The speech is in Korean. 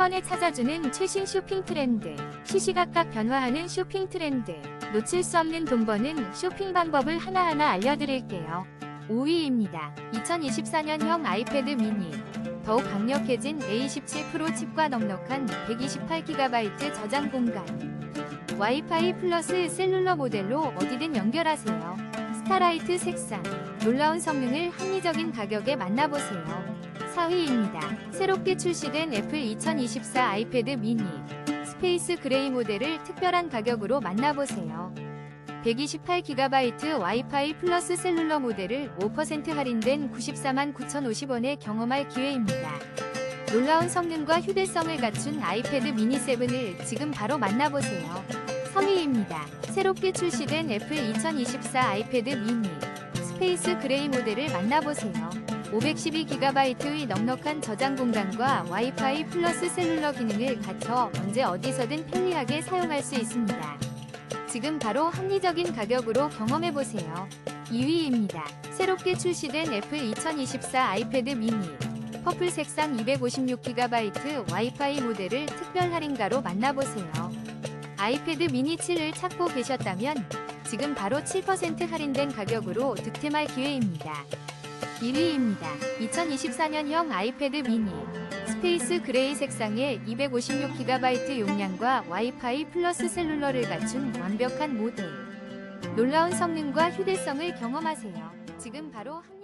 번에 찾아주는 최신 쇼핑 트렌드, 시시각각 변화하는 쇼핑 트렌드, 놓칠 수 없는 돈 버는 쇼핑 방법을 하나하나 알려드릴게요. 5위입니다. 2024년형 아이패드 미니. 더욱 강력해진 A17 프로 칩과 넉넉한 128GB 저장 공간. 와이파이 플러스 셀룰러 모델로 어디든 연결하세요. 스타라이트 색상. 놀라운 성능을 합리적인 가격에 만나보세요. 4위입니다. 새롭게 출시된 애플 2024 아이패드 미니. 스페이스 그레이 모델을 특별한 가격으로 만나보세요. 128GB 와이파이 플러스 셀룰러 모델을 5% 할인된 94만 9,050원에 경험할 기회입니다. 놀라운 성능과 휴대성을 갖춘 아이패드 미니 7을 지금 바로 만나보세요. 3위입니다. 새롭게 출시된 애플 2024 아이패드 미니 스페이스 그레이 모델을 만나보세요. 512GB의 넉넉한 저장 공간과 와이파이 플러스 셀룰러 기능을 갖춰 언제 어디서든 편리하게 사용할 수 있습니다. 지금 바로 합리적인 가격으로 경험해보세요. 2위입니다. 새롭게 출시된 애플 2024 아이패드 미니 퍼플 색상 256GB 와이파이 모델을 특별 할인가로 만나보세요. 아이패드 미니 7을 찾고 계셨다면 지금 바로 7% 할인된 가격으로 득템할 기회입니다. 1위입니다. 2024년형 아이패드 미니 스페이스 그레이 색상의 256GB 용량과 와이파이 플러스 셀룰러를 갖춘 완벽한 모델. 놀라운 성능과 휴대성을 경험하세요. 지금 바로 한